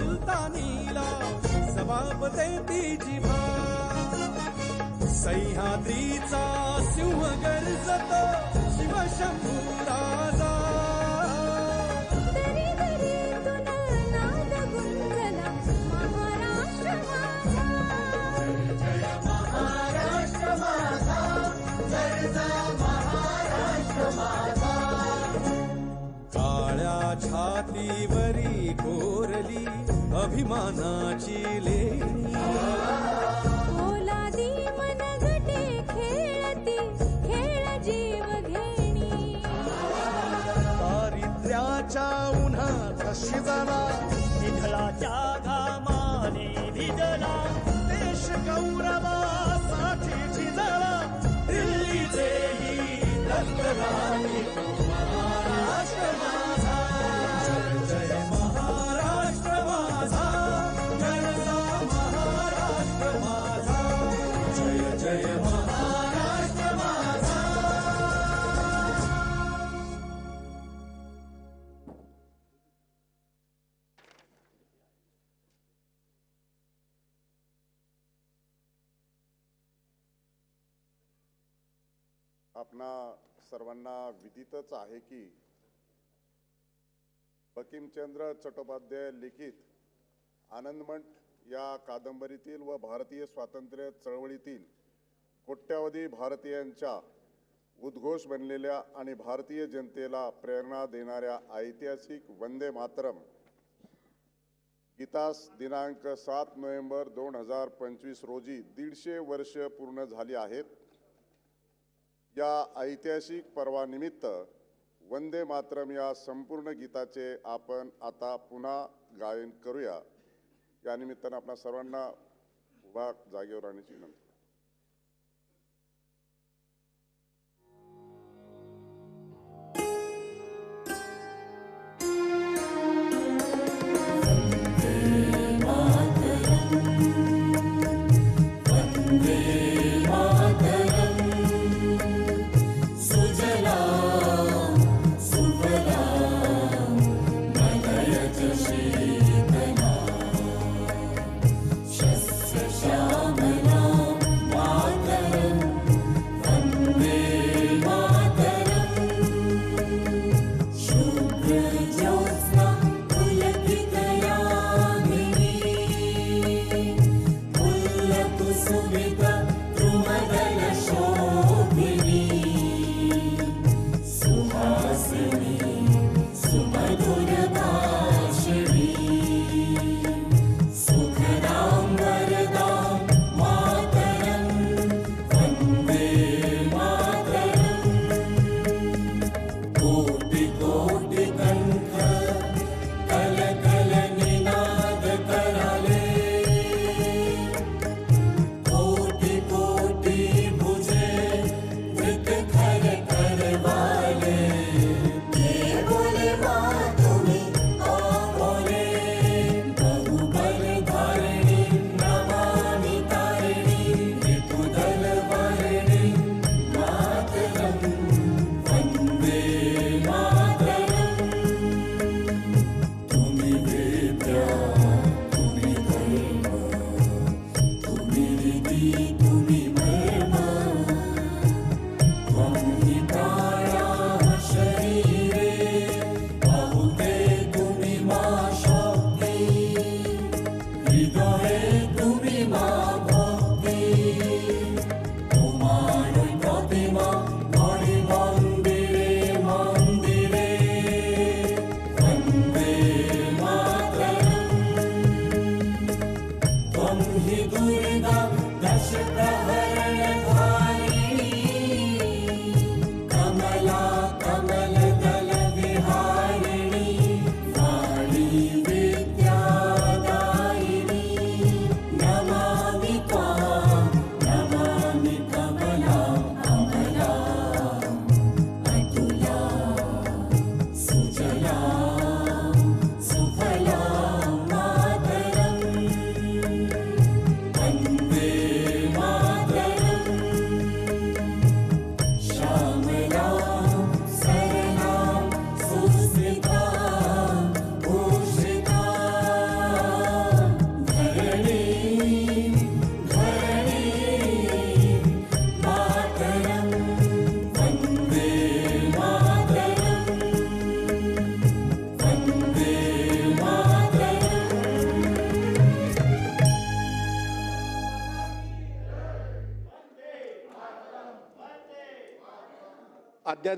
सुलतानीला जबाब देती जिभा. सह्याद्रीचा सिंह गर्जत शिवशंभू राजा. माझा गरजा महाराष्ट्र माझा. काळ्या छातीवरी कोरली अभिमानाची लेणी. आपणा सर्वांना विदितच आहे की बकिमचंद्र चट्टोपाध्याय लिखित आनंदमठ या कादंबरीतील व भारतीय स्वातंत्र्य चळवळीतील कोट्यावधी भारतीयांच्या उद्घोष बनलेल्या आणि भारतीय जनतेला प्रेरणा देणाऱ्या ऐतिहासिक वंदे मातरम गीतास दिनांक सात नोव्हेंबर दोन हजार पंचवीस रोजी दीडशे वर्ष पूर्ण झाली आहेत. या ऐतिहासिक पर्वानिमित्त वंदे मातरम या संपूर्ण गीताचे आपण आता पुन्हा गायन करूया. या निमित्तानं आपणा सर्वांना उभा जागेवर राहण्याची विनंती.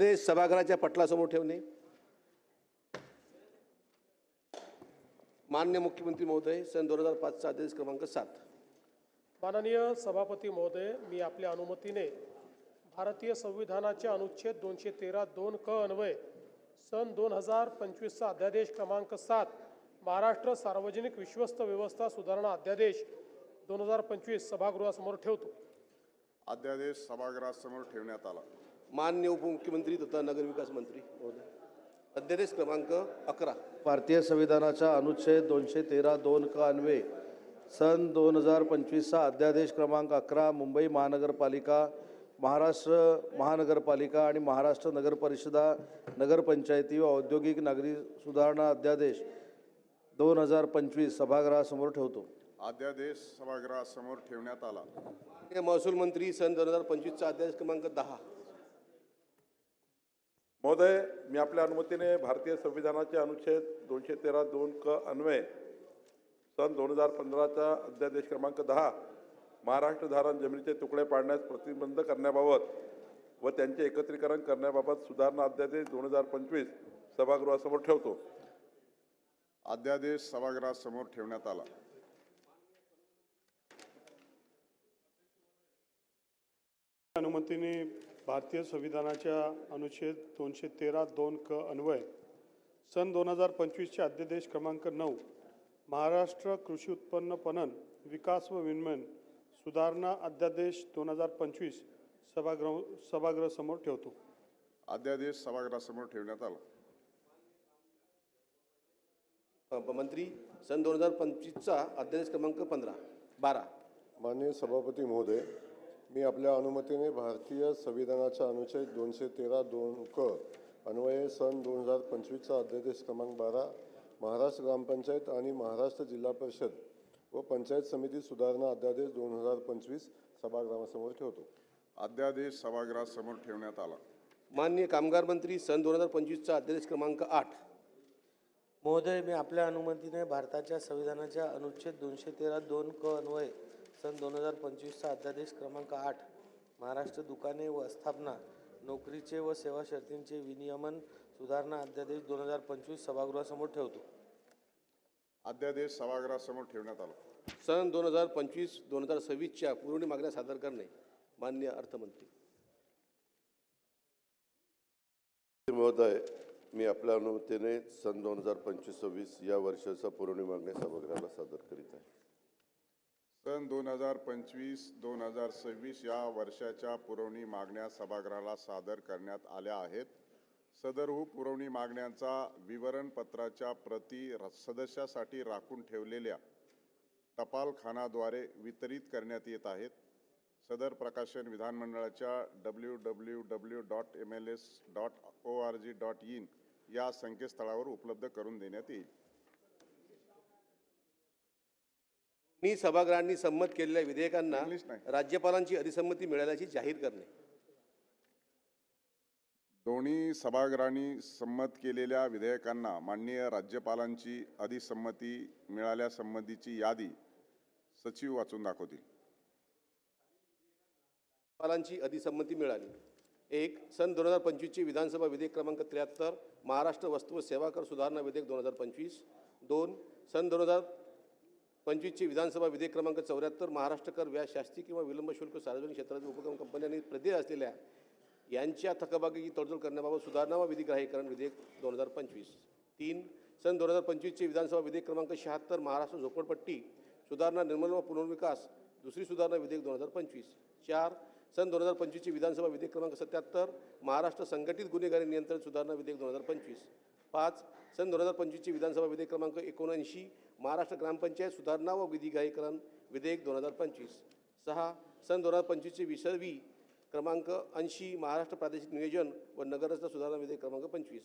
अध्यादेश सभागृहाच्या पटलासमोर ठेवणे. मान्य मुख्यमंत्री महोदय सन दोन हजार पाचचा अध्यादेश क्रमांक सात. माननीय सभापती महोदय मी आपल्या अनुमतीने भारतीय संविधानाच्या अनुच्छेद दोनशे तेरा दोन क अन्वये सन दोन हजार पंचवीसचा अध्यादेश क्रमांक सात महाराष्ट्र सार्वजनिक विश्वस्त व्यवस्था सुधारणा अध्यादेश दोन हजार पंचवीस सभागृहासमोर ठेवतो. अध्यादेश सभागृहासमोर ठेवण्यात आला. मान्य उपमुख्यमंत्री तथा नगरविकास मंत्री महोदय. अध्यादेश क्रमांक अकरा. भारतीय संविधानाच्या अनुच्छेद दोनशे तेरा दोन क अन्वये सन दोन हजार पंचवीसचा अध्यादेश क्रमांक अकरा मुंबई महानगरपालिका महाराष्ट्र महानगरपालिका आणि महाराष्ट्र नगर परिषदा नगरपंचायती व औद्योगिक नागरी सुधारणा अध्यादेश दोन हजार पंचवीस सभागृहासमोर ठेवतो. अध्यादेश सभागृहासमोर ठेवण्यात आला. महसूल मंत्री सन दोन हजार पंचवीसचा अध्यादेश क्रमांक दहा. महोदय मी आपल्या अनुमतीने भारतीय संविधानाचे अनुच्छेद दोनशे तेरा दोन क अन्वये सन दोन हजार पंधराचा अध्यादेश क्रमांक दहा महाराष्ट्र धारण जमिनीचे तुकडे पाडण्यास प्रतिबंध करण्याबाबत व त्यांचे एकत्रीकरण करण्याबाबत सुधारणा अध्यादेश दोन हजार पंचवीस सभागृहासमोर ठेवतो. अध्यादेश सभागृहासमोर ठेवण्यात आला. अनुमतीने भारतीय संविधानाच्या अनुच्छेद दोनशे तेरा दोन क अन्वय सन दोन हजार पंचवीसचे अध्यादेश क्रमांक नऊ महाराष्ट्र कृषी उत्पन्न पणन विकास व विनिमय सुधारणा अध्यादेश दोन हजार पंचवीस सभागृह सभागृहासमोर ठेवतो. अध्यादेश सभागृहासमोर ठेवण्यात आला. मंत्री सन दोन हजार पंचवीसचा अध्यादेश क्रमांक पंधरा बारा. माननीय सभापती महोदय मी आपल्या अनुमतीने भारतीय संविधानाच्या अनुच्छेद दोनशे तेरा दोन क अन्वये सन दोन हजार पंचवीसचा अध्यादेश क्रमांक बारा महाराष्ट्र ग्रामपंचायत आणि महाराष्ट्र जिल्हा परिषद व पंचायत समिती सुधारणा अध्यादेश दोन हजार पंचवीस सभागृहासमोर ठेवतो. अध्यादेश सभागृहासमोर ठेवण्यात आला. मान्य कामगार मंत्री सन दोन हजार पंचवीसचा अध्यादेश क्रमांक आठ. महोदय मी आपल्या अनुमतीने भारताच्या संविधानाच्या अनुच्छेद दोनशे तेरा दोन क अन्वये सन दोन हजार पंचवीसचा अध्यादेश क्रमांक आठ महाराष्ट्र दुकाने व स्थापना नोकरीचे व सेवा शर्तींचे विनियमन सुधारणा अध्यादेश दोन हजार पंचवीस सभागृहासमोर ठेवतो. अध्यादेश सभागृहासमोर ठेवण्यात आला. सन दोन हजार पंचवीस दोन हजार सव्वीसच्या पुरवणी मागण्या सादर करणे मान्य अर्थमंत्री. महोदय मी आपल्या अनुमतीने सन दोन हजार पंचवीस सव्वीस या वर्षाचा पुरवणी मागण्या सभागृहाला सादर करीत आहे. सन दोन हजार पंचवीस दोन हजार सव्वीस या वर्षाच्या पुरवणी मागण्या सभागृहाला सादर करण्यात आल्या आहेत. सदरहू हो पुरवणी मागण्यांचा विवरणपत्राच्या प्रती र- सदस्यासाठी राखून ठेवलेल्या टपालखानाद्वारे वितरित करण्यात येत आहेत. सदर प्रकाशन विधानमंडळाच्या W W W dot M L S dot O R G dot in या संकेतस्थळावर उपलब्ध करून देण्यात येईल. मी सभागृहांनी संमत केलेल्या विधेयकांना. राज्यपालांची अधिसंमती मिळाल्याची जाहीर करणे. दोन्ही सभागृहांनी संमत केलेल्या विधेयकांना माननीय राज्यपालांची अधिसंमती मिळाल्यासंबंधीची यादी सचिव वाचून दाखवतील. राज्यपालांची अधिसंमती मिळाली. एक सन दोन हजार पंचवीसची विधानसभा विधेयक क्रमांक त्र्याहत्तर महाराष्ट्र वस्तू व सेवा कर सुधारणा विधेयक दोन हजार पंचवीस. दोन सन दोन हजार पंचवीसची विधानसभा विधेयक क्रमांक चौऱ्याहत्तर महाराष्ट्र कर व्याज शास्ती किंवा विलंब शुल्क सार्वजनिक क्षेत्रातील उपक्रम कंपन्यांनी प्रदेश असलेल्या यांच्या थकबाकीची तडजोड करण्याबाबत सुधारणा व विधिग्राहीकरण विधेयक दोन हजार पंचवीस. तीन सन दोन हजार पंचवीसचे विधानसभा विधेयक क्रमांक शहात्तर महाराष्ट्र झोपडपट्टी सुधारणा निर्मल व पुनर्विकास दुसरी सुधारणा विधेयक दोन हजार पंचवीस. चार सन दोन हजार पंचवीसचे विधानसभा विधेयक क्रमांक सत्याहत्तर महाराष्ट्र संघटित गुन्हेगारी नियंत्रण सुधारणा विधेयक दोन हजार पंचवीस. पाच सन दोन हजार पंचवीसचे विधानसभा विधेयक क्रमांक एकोणऐंशी महाराष्ट्र ग्रामपंचायत सुधारणा व विधिग्राहीकरण विधेयक दोन हजार पंचवीस. सहा सन दोन हजार पंचवीसचे विसर्वी क्रमांक ऐंशी महाराष्ट्र प्रादेशिक नियोजन व नगररचना सुधारणा विधेयक क्रमांक पंचवीस.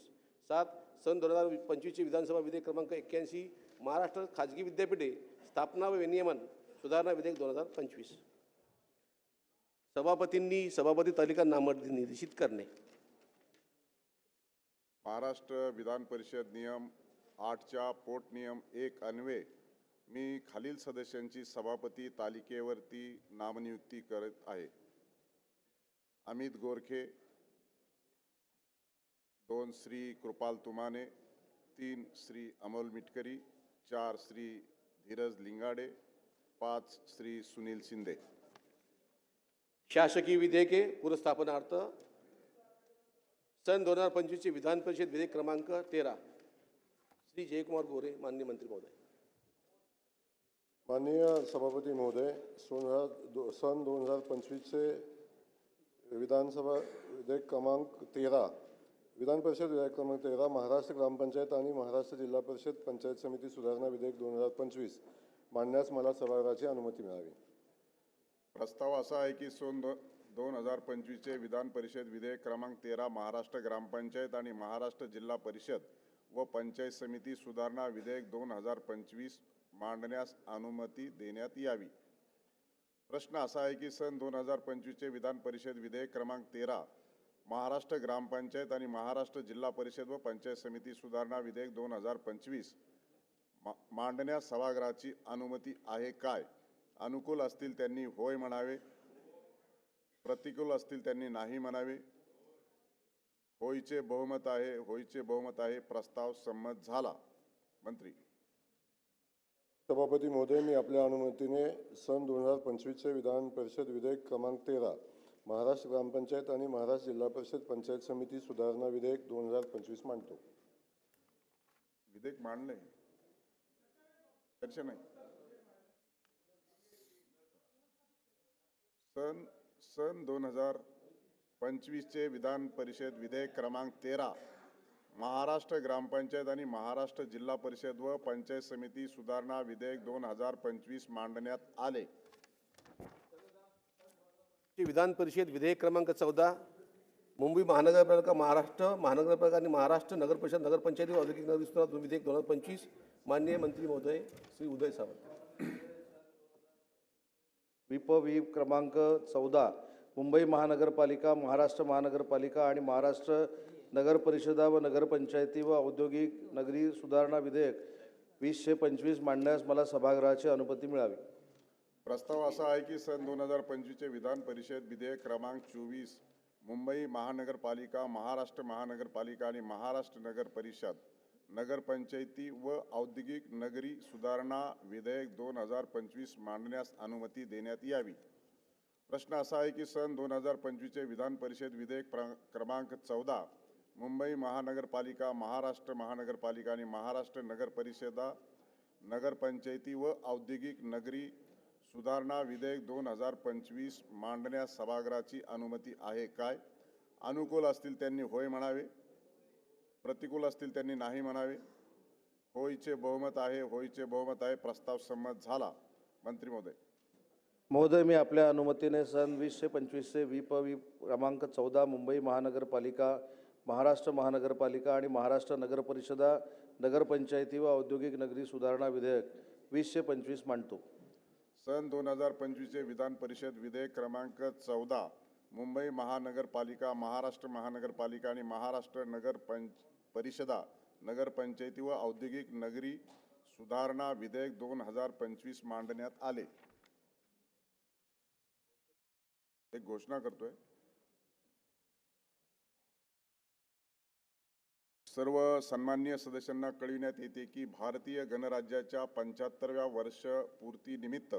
सात सन दोन हजार पंचवीसचे विधानसभा विधेयक क्रमांक एक्क्याऐंशी महाराष्ट्र खाजगी विद्यापीठे स्थापना व विनियमन सुधारणा विधेयक दोन हजार पंचवीस. सभापतींनी सभापती तालिका नामनिर्देशित करणे. महाराष्ट्र विधान परिषद नियम आठच्या पोटनियम एक अन्वये मी खालील सदस्यांची सभापती तालिकेवरती नामनियुक्ती करत आहे. अमित गोरखे दोन श्री कृपाल तुमाने तीन श्री अमोल मिटकरी चार श्री धीरज लिंगाडे पाच श्री सुनील शिंदे. शासकीय विधेयके पुरस्थापनार्थ सन दोन हजार पंचवीसचे विधान परिषद विधेयक क्रमांक तेरा. श्री जयकुमार गोरे माननीय मंत्री महोदय। माननीय सभापती महोदय सोन हजार दो सन दोन हजार पंचवीसचे विधानसभा विधेयक क्रमांक तेरा विधान परिषद विधेयक क्रमांक तेरा महाराष्ट्र ग्रामपंचायत आणि महाराष्ट्र जिल्हा परिषद पंचायत समिती सुधारणा विधेयक दोन हजार पंचवीस मांडण्यास मला सभागृहाची अनुमती मिळावी. प्रस्ताव असा आहे की सन दो दोन हजार पंचवीसचे विधान परिषद विधेयक क्रमांक तेरा महाराष्ट्र ग्रामपंचायत आणि महाराष्ट्र जिल्हा परिषद व पंचायत समिती सुधारणा विधेयक दोन हजार पंचवीस मांडण्यास अनुमती देण्यात यावी. प्रश्न असा आहे की सन दोन हजार पंचवीसचे विधान परिषद विधेयक क्रमांक तेरा महाराष्ट्र ग्रामपंचायत आणि महाराष्ट्र जिल्हा परिषद व पंचायत समिती सुधारणा विधेयक दोन हजार पंचवीस मा मांडण्यास सभागृहाची अनुमती आहे काय? अनुकूल असतील त्यांनी होय म्हणावे. प्रतिकूल असतील त्यांनी नाही म्हणावे. होईचे बहुमत आहे होईचे बहुमत आहे प्रस्ताव संमत झाला. मंत्री. सभापती महोदय मी आपल्या अनुमतीने सन दोन हजार पंचवीसचे विधान परिषद विधेयक क्रमांक तेरा महाराष्ट्र ग्रामपंचायत आणि महाराष्ट्र जिल्हा परिषद पंचायत समिती सुधारणा विधेयक दोन हजार पंचवीस मांडतो. विधेयक मांडले. चर्चा नाही. सन सन दोन हजार पंचवीसचे विधान परिषद विधेयक क्रमांक तेरा महाराष्ट्र ग्रामपंचायत आणि महाराष्ट्र जिल्हा परिषद व पंचायत समिती सुधारणा विधेयक दोन हजार पंचवीस मांडण्यात आले. विधान परिषद विधेयक क्रमांक चौदा मुंबई महानगरपालिका महाराष्ट्र महानगरपालिका आणि महाराष्ट्र नगर परिषद नगरपंचायती व औद्योगिक नगर विस्तार विधेयक दोन हजार पंचवीस माननीय मंत्री महोदय श्री उदय सावंत. विप वी क्रमांक चौदा मुंबई महानगरपालिका महाराष्ट्र महानगरपालिका आणि महाराष्ट्र नगर परिषदा व नगरपंचायती व औद्योगिक नगरी सुधारणा विधेयक वीसशे पंचवीस मांडण्यास मला सभागृहाची अनुमती मिळावी. प्रस्ताव असा आहे की सन दोन हजार पंचवीसचे विधान परिषद विधेयक क्रमांक चोवीस मुंबई महानगरपालिका महाराष्ट्र महानगरपालिका आणि महाराष्ट्र नगर परिषद नगरपंचायती व औद्योगिक नगरी सुधारणा विधेयक दोन हजार पंचवीस मांडण्यास अनुमती देण्यात यावी. प्रश्न असा आहे की सन दोन हजार पंचवीसचे विधान परिषद विधेयक प्र क्रमांक चौदा मुंबई महानगरपालिका महाराष्ट्र महानगरपालिका आणि महाराष्ट्र नगर परिषदा नगरपंचायती व औद्योगिक नगरी सुधारणा विधेयक दोन हजार पंचवीस मांडण्यास सभागृहाची अनुमती आहे काय? अनुकूल असतील त्यांनी होय म्हणावे. प्रतिकूल असतील त्यांनी नाही म्हणावे. होईचे बहुमत आहे होईचे बहुमत आहे प्रस्ताव संमत झाला. मंत्री महोदय. महोदय मी आपल्या अनुमतीने सन वीसशे पंचवीसचे विप वी क्रमांक चौदा मुंबई महानगरपालिका महाराष्ट्र महानगरपालिका आणि महाराष्ट्र नगरपरिषदा नगरपंचायती व औद्योगिक नगरी सुधारणा विधेयक वीसशे पंचवीस मांडतो. सन दोन हजार पंचवीसचे विधान परिषद विधेयक क्रमांक चौदा मुंबई महानगरपालिका महाराष्ट्र महानगरपालिका आणि महाराष्ट्र नगर पंच परिषदा नगरपंचायती व औद्योगिक नगरी सुधारणा विधेयक दोन हजार पंचवीस मांडण्यात आले. एक घोषणा करतोय. सर्व सन्मान्य सदस्यांना कळविण्यात येते की भारतीय गणराज्याच्या पंच्याहत्तरव्या वर्ष पूर्तीनिमित्त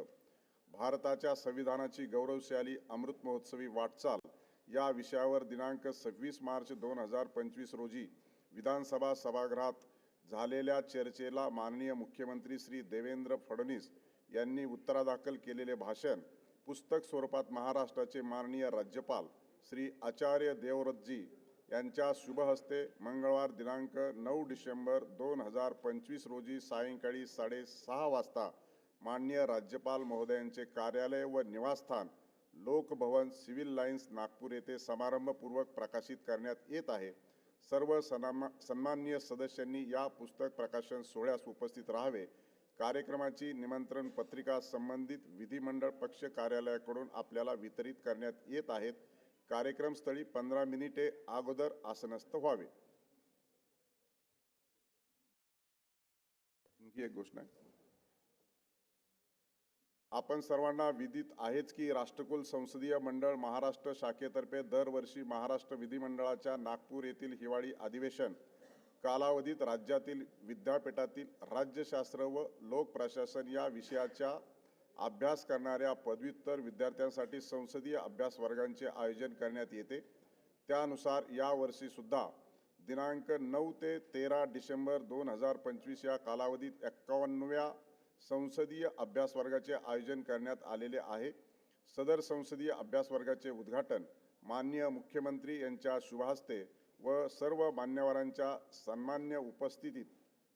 भारताच्या संविधानाची गौरवशाली अमृत महोत्सवी वाटचाल या विषयावर दिनांक सव्वीस मार्च दोन हजार पंचवीस रोजी विधानसभा सभागृहात झालेल्या चर्चेला माननीय मुख्यमंत्री श्री देवेंद्र फडणवीस यांनी उत्तरादाखल केलेले भाषण पुस्तक स्वरूपात महाराष्ट्राचे माननीय राज्यपाल श्री आचार्य देवव्रतजी यांच्या शुभहस्ते मंगळवार दिनांक नऊ डिसेंबर दोन हजार पंचवीस रोजी सायंकाळी साडेसहा वाजता माननीय राज्यपाल महोदयांचे कार्यालय व निवासस्थान लोकभवन सिव्हिल लाईन्स नागपूर येथे समारंभपूर्वक प्रकाशित करण्यात येत आहे. सर्व सन्मा सन्माननीय सदस्यांनी या पुस्तक प्रकाशन सोहळ्यास उपस्थित राहावे. कार्यक्रमाची निमंत्रण पत्रिका संबंधित विधिमंडळ पक्ष कार्यालयाकडून आपल्याला वितरित करण्यात येत आहेत. कार्यक्रमस्थळी पंधरा मिनिटे अगोदर आसनस्थ व्हावे. आणखी एक घोषणा. आपण सर्वांना विदित आहेच की राष्ट्रकुल संसदीय मंडळ महाराष्ट्र शाखेतर्फे दरवर्षी महाराष्ट्र विधिमंडळाच्या नागपूर येथील हिवाळी अधिवेशन कालावधीत राज्यातील विद्यापीठातील राज्यशास्त्र व लोकप्रशासन या विषयाच्या अभ्यास करणाऱ्या पदव्युत्तर विद्यार्थ्यांसाठी संसदीय अभ्यास वर्गांचे आयोजन करण्यात येते. त्यानुसार यावर्षीसुद्धा दिनांक नऊ ते तेरा डिसेंबर दोन हजार पंचवीस या कालावधीत एक्कावन्नव्या संसदीय अभ्यास वर्गाचे आयोजन करण्यात आलेले आहे. सदर संसदीय अभ्यास वर्गाचे उद्घाटन माननीय मुख्यमंत्री यांच्या शुभहस्ते व सर्व मान्यवरांच्या सन्मान्य उपस्थितीत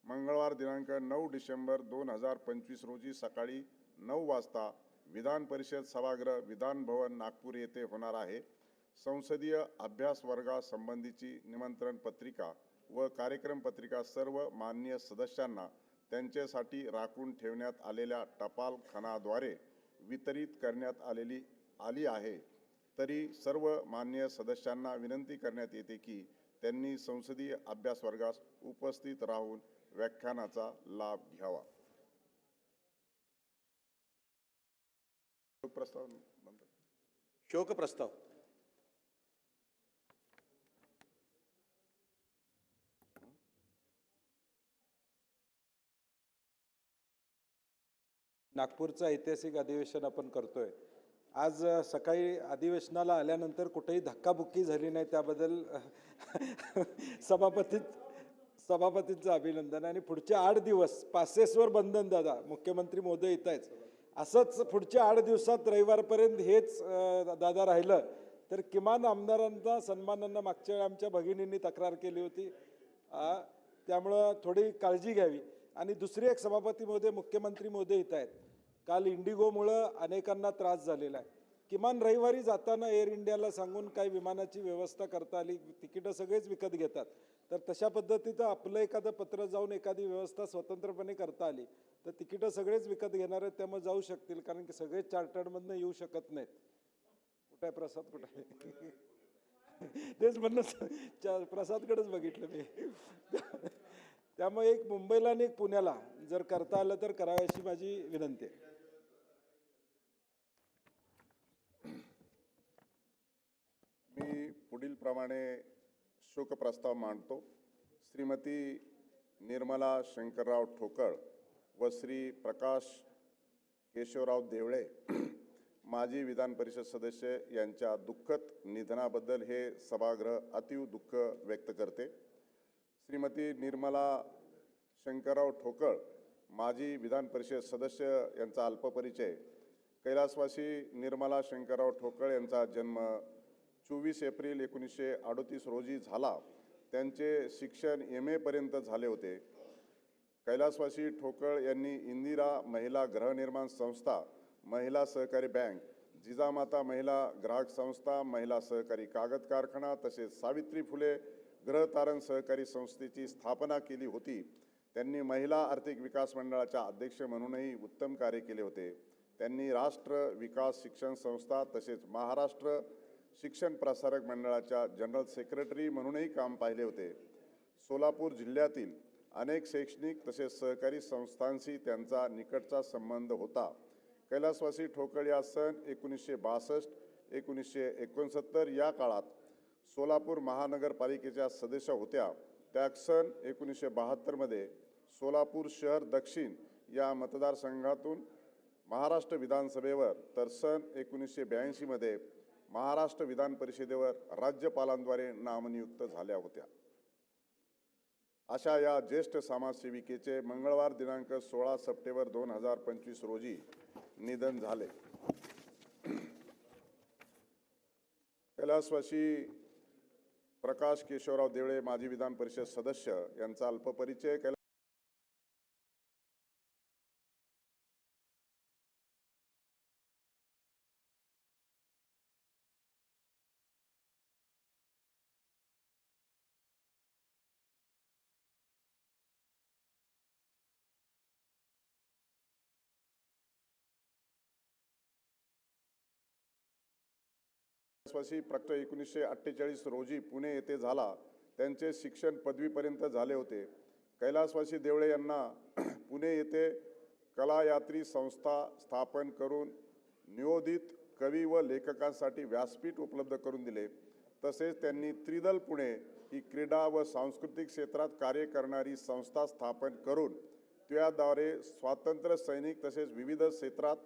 मंगळवार दिनांक नऊ डिसेंबर दोन हजार पंचवीस रोजी सकाळी नऊ वाजता विधान परिषद सभागृह विधान भवन नागपूर येथे होणार आहे. संसदीय अभ्यास वर्गासंबंधीची निमंत्रण पत्रिका व कार्यक्रम पत्रिका सर्व मान्य सदस्यांना त्यांच्यासाठी राखून ठेवण्यात आलेल्या टपालखानाद्वारे वितरित करण्यात आलेली आली आहे. तरी सर्व मान्य सदस्यांना विनंती करण्यात येते की त्यांनी संसदीय अभ्यास वर्गास उपस्थित राहून व्याख्यानाचा लाभ घ्यावा. प्रस्ताव शोक प्रस्ताव नागपूरचं ऐतिहासिक अधिवेशन आपण करतोय. आज सकाळी अधिवेशनाला आल्यानंतर कुठेही धक्काबुक्की झाली नाही त्याबद्दल सभापतीत सभापतींचं अभिनंदन. आणि पुढचे आठ दिवस पासेसवर बंधन दादा मुख्यमंत्री मोदी येत आहेत. असंच पुढच्या आठ दिवसात रविवारपर्यंत हेच दादा राहिलं. तर किमान आमदारांचा सन्मानांना मागच्या वेळी आमच्या भगिनींनी तक्रार केली होती. त्यामुळं थोडी काळजी घ्यावी. आणि दुसरी एक सभापती मोदय मुख्यमंत्री मोदी येत आहेत. काल इंडिगोमुळं अनेकांना त्रास झालेला आहे. किमान रविवारी जाताना एअर इंडियाला सांगून काही विमानाची व्यवस्था करता आली तिकीटं सगळेच विकत घेतात. तर तशा पद्धतीचं आपलं एखादं पत्र जाऊन एखादी व्यवस्था स्वतंत्रपणे करता आली तर तिकीटं सगळेच विकत घेणार आहेत त्यामुळे जाऊ शकतील कारण की सगळेच चार्टर्डमधनं येऊ शकत नाहीत. कुठं आहे प्रसाद? कुठं आहे? तेच म्हणणं प्रसादकडेच बघितलं मी. त्यामुळे एक मुंबईला आणि एक पुण्याला जर करता आलं तर करावी अशी माझी विनंती आहे. पुढीलप्रमाणे पुढील प्रमाणे शोकप्रस्ताव मांडतो. श्रीमती निर्मला शंकरराव ठोकळ व श्री प्रकाश केशवराव देवळे माजी विधान परिषद सदस्य यांच्या दुःखद निधनाबद्दल हे सभागृह अतिव दुःख व्यक्त करते. श्रीमती निर्मला शंकरराव ठोकळ माजी विधान परिषद सदस्य यांचा अल्पपरिचय कैलासवासी निर्मला शंकरराव ठोकळ यांचा जन्म चोवीस एप्रिल एकोणीसशे अडतीस रोजी झाला. त्यांचे शिक्षण एम एपर्यंत झाले होते. कैलासवासी ठोकळ यांनी इंदिरा महिला गृहनिर्माण संस्था महिला सहकारी बँक जिजामाता महिला ग्राहक संस्था महिला सहकारी कागद कारखाना तसेच सावित्री फुले ग्रहतारण सहकारी संस्थेची स्थापना केली होती. त्यांनी महिला आर्थिक विकास मंडळाच्या अध्यक्ष म्हणूनही उत्तम कार्य केले होते. त्यांनी राष्ट्र विकास शिक्षण संस्था तसेच महाराष्ट्र शिक्षण प्रसारक मंडळाच्या जनरल सेक्रेटरी म्हणूनही काम पाहिले होते. सोलापूर जिल्ह्यातील अनेक शैक्षणिक तसेच सहकारी संस्थांशी त्यांचा निकटचा संबंध होता. कैलासवासी ठोकळ या सण एकोणीसशे बासष्ट एकोणीसशे एकोणसत्तर या काळात सोलापूर महानगरपालिकेच्या सदस्य होत्या. त्या सन एकोणीसशे बहात्तरमध्ये सोलापूर शहर दक्षिण या मतदारसंघातून महाराष्ट्र विधानसभेवर तर सन एकोणीसशे ब्याऐंशीमध्ये महाराष्ट्र विधान परिषदेवर राज्यपालांद्वारे नामनियुक्त झाल्या होत्या. अशा या ज्येष्ठ समाजसेविकेचे मंगळवार दिनांक सोळा सप्टेंबर दोन हजार पंचवीस रोजी निधन झाले. कैलासवासी प्रकाश केशवराव देवळे माजी विधान परिषद सदस्य यांचा अल्पपरिचय कैला कैलासवासी प्रक्त एकोणीसशे अठ्ठेचाळीस रोजी पुणे येथे झाला. त्यांचे शिक्षण पदवीपर्यंत झाले होते. कैलासवासी देवळे यांना पुणे येथे कलायात्री संस्था स्थापन करून नियोजित कवी व लेखकांसाठी व्यासपीठ उपलब्ध करून दिले. तसेच त्यांनी त्रिदल पुणे ही क्रीडा व सांस्कृतिक क्षेत्रात कार्य करणारी संस्था स्थापन करून त्याद्वारे स्वातंत्र्य सैनिक तसेच विविध क्षेत्रात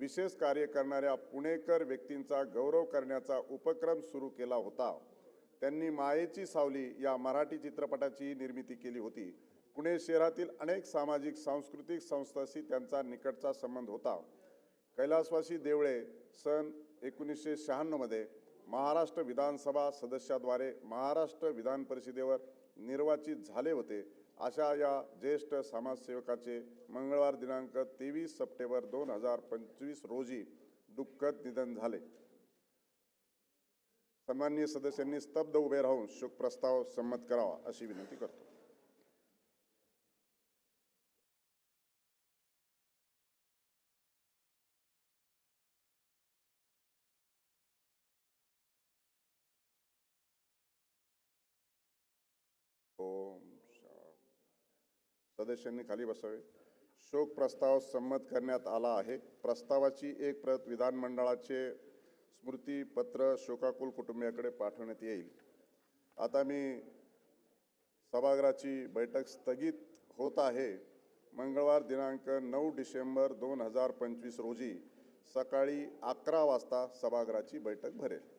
विशेष कार्य करणाऱ्या पुणेकर व्यक्तींचा गौरव करण्याचा उपक्रम सुरू केला होता. त्यांनी मायेची सावली या मराठी चित्रपटाची निर्मिती केली होती. पुणे शहरातील अनेक सामाजिक सांस्कृतिक संस्थांशी त्यांचा निकटचा संबंध होता. कैलासवासी देवळे सन एकोणीसशे शहाण्णवमध्ये महाराष्ट्र विधानसभा सदस्याद्वारे महाराष्ट्र विधान परिषदेवर निर्वाचित झाले होते. अशा या ज्येष्ठ समाजसेवकाचे मंगळवार दिनांक तेवीस सप्टेंबर दोन हजार पंचवीस रोजी दुःखद निधन झाले. सन्माननीय सदस्यांनी स्तब्ध उभे राहून शोक प्रस्ताव संमत करावा अशी विनंती करतो. सदस्यांनी खाली बसावे. शोक प्रस्ताव संमत करण्यात आला आहे. प्रस्तावाची एक प्रत विधानमंडळाचे स्मृतीपत्र शोकाकुल कुटुंबियाकडे पाठवण्यात येईल. आता मी सभागृहाची बैठक स्थगित होत आहे. मंगळवार दिनांक नऊ डिसेंबर दोन हजार पंचवीस रोजी सकाळी अकरा वाजता सभागृहाची बैठक भरेल.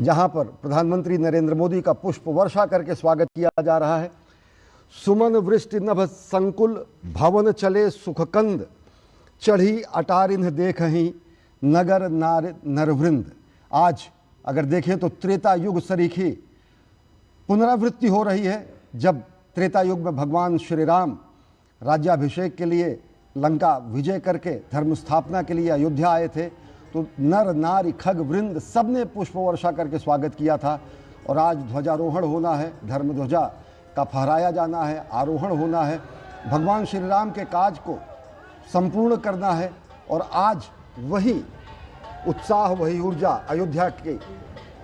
जहाँ पर प्रधानमंत्री नरेंद्र मोदी का पुष्प वर्षा करके स्वागत किया जा रहा है। सुमन वृष्टि नभ संकुल, भवन चले सुखकंद, चढ़ी अटारिन्ह देख ही नगर नार नरवृंद। आज अगर देखें तो त्रेता युग सरीखी पुनरावृत्ति हो रही है, जब त्रेता युग में भगवान श्री राम राज्याभिषेक के लिए लंका विजय करके धर्म स्थापना के लिए अयोध्या आए थे तो नर, नारी, खग, वृंद सबने पुष्प वर्षा करके स्वागत किया था। और आज ध्वजारोहण होना है धर्म ध्वजा का फहराया जाना है, आरोहण होना है। भगवान श्री राम के काज को संपूर्ण करना है और आज वही उत्साह, वही ऊर्जा अयोध्या के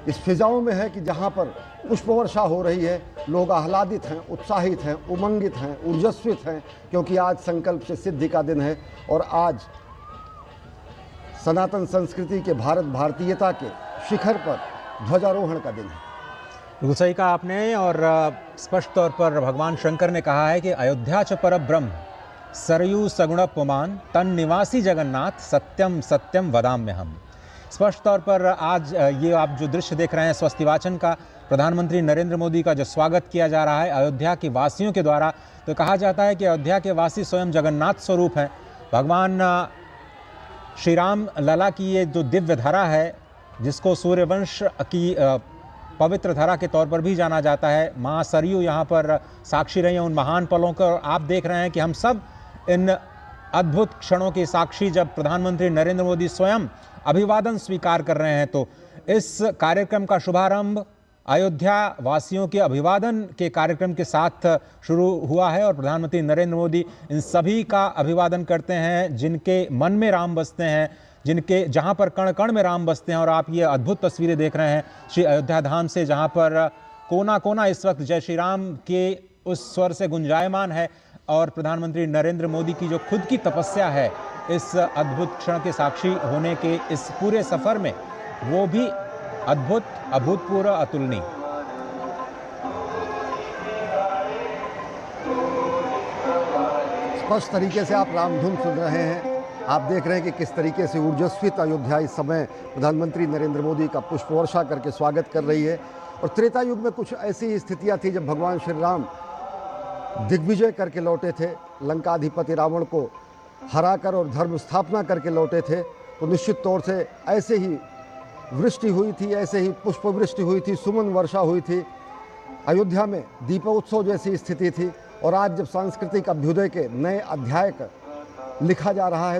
इस फिजाओं में है कि जहाँ पर पुष्प वर्षा हो रही है। लोग आह्लादित हैं, उत्साहित हैं, उमंगित हैं, ऊर्जस्वित हैं, क्योंकि आज संकल्प से सिद्धि का दिन है। और आज सनातन संस्कृति के भारत भारतीयता के शिखर पर ध्वजारोहण का दिन है। बिल्कुल सही कहा आपने और स्पष्ट तौर पर भगवान शंकर ने कहा है कि अयोध्या च पर ब्रह्म सरयू सगुण पुमान, तन निवासी जगन्नाथ, सत्यम सत्यम वदाम्य हम स्पष्ट तौर पर आज ये आप जो दृश्य देख रहे हैं स्वस्तिवाचन का, प्रधानमंत्री नरेंद्र मोदी का जो स्वागत किया जा रहा है अयोध्या के वासियों के द्वारा तो कहा जाता है कि अयोध्या के वासी स्वयं जगन्नाथ स्वरूप हैं। भगवान श्री राम लला की ये जो दिव्य धरा है, जिसको सूर्यवंश की पवित्र धरा के तौर पर भी जाना जाता है, माँ सरयू यहाँ पर साक्षी रही हैं उन महान पलों को आप देख रहे हैं कि हम सब इन अद्भुत क्षणों के साक्षी जब प्रधानमंत्री नरेंद्र मोदी स्वयं अभिवादन स्वीकार कर रहे हैं तो इस कार्यक्रम का शुभारंभ अयोध्या वासियों के अभिवादन के कार्यक्रम के साथ शुरू हुआ है और प्रधानमंत्री नरेंद्र मोदी इन सभी का अभिवादन करते हैं, जिनके मन में राम बसते हैं, जिनके जहाँ पर कण कण में राम बसते हैं और आप ये अद्भुत तस्वीरें देख रहे हैं श्री अयोध्या धाम से, जहाँ पर कोना कोना इस वक्त जय श्री राम के उस स्वर से गुंजायमान है और प्रधानमंत्री नरेंद्र मोदी की जो खुद की तपस्या है, इस अद्भुत क्षण के साक्षी होने के इस पूरे सफ़र में, वो भी अद्भुत, अभूतपूर्व अतुलनीय। स्पष्ट तरीके से आप रामधुन सुन रहे हैं। आप देख रहे हैं कि किस तरीके से ऊर्जस्वित अयोध्या इस समय प्रधानमंत्री नरेंद्र मोदी का पुष्प वर्षा करके स्वागत कर रही है। और त्रेता युग में कुछ ऐसी स्थितियाँ थी जब भगवान श्री राम दिग्विजय करके लौटे थे, लंकाधिपति रावण को हराकर और धर्म स्थापना करके लौटे थे। तो निश्चित तौर से ऐसे ही वृष्टि हुई थी, ऐसे ही पुष्प वृष्टि हुई थी, सुमन वर्षा हुई थी। अयोध्या में दीपोत्सव जैसी स्थिति थी और आज जब सांस्कृतिक अभ्युदय के नए अध्याय का लिखा जा रहा है